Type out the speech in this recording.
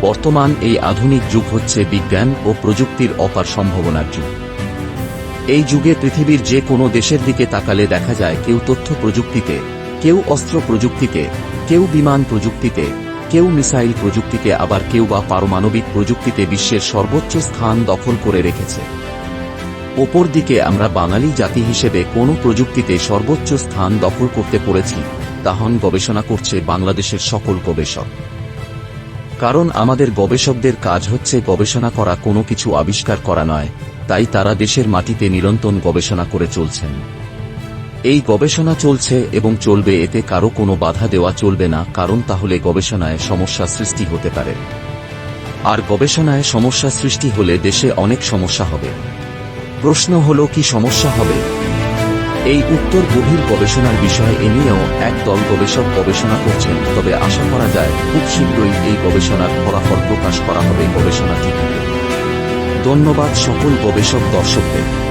বর্তমান এই আধুনিক যুগ হচ্ছে বিজ্ঞান ও প্রযুক্তির অপার সম্ভাবনার যুগ। এই যুগে পৃথিবীর যে কোনো দেশের দিকে তাকালে দেখা যায় কেউ তথ্য প্রযুক্তিতে, কেউ অস্ত্র প্রযুক্তিতে, কেউ বিমান প্রযুক্তিতে, কেউ মিসাইল প্রযুক্তিতে আবার কেউ বা পারমাণবিক প্রযুক্তিতে বিশ্বের সর্বোচ্চ স্থান দখল করে রেখেছে। ওপর দিকে আমরা বাঙালি জাতি হিসেবে কোন প্রযুক্তিতে সর্বোচ্চ স্থান দখল করতে পড়েছি, তাহন গবেষণা করছে বাংলাদেশের সকল গবেষক। কারণ আমাদের গবেষকদের কাজ হচ্ছে গবেষণা করা, কোনো কিছু আবিষ্কার করা নয়, তাই তারা দেশের মাটিতে নিরন্তর গবেষণা করে চলছেন। এই গবেষণা চলছে এবং চলবে, এতে কারও কোনো বাধা দেওয়া চলবে না, কারণ তাহলে গবেষণায় সমস্যা সৃষ্টি হতে পারে। আর গবেষণায় সমস্যা সৃষ্টি হলে দেশে অনেক সমস্যা হবে। প্রশ্ন হল, কি সমস্যা হবে? এই উত্তর গভীর গবেষণার বিষয় এ নিয়েও এক দল গবেষক গবেষণা করছেন। তবে আশা করা যায়, খুব শীঘ্রই এই গবেষণার ফলাফল প্রকাশ করা হবে গবেষণাটি ধন্যবাদ সকল গবেষক দর্শকদের।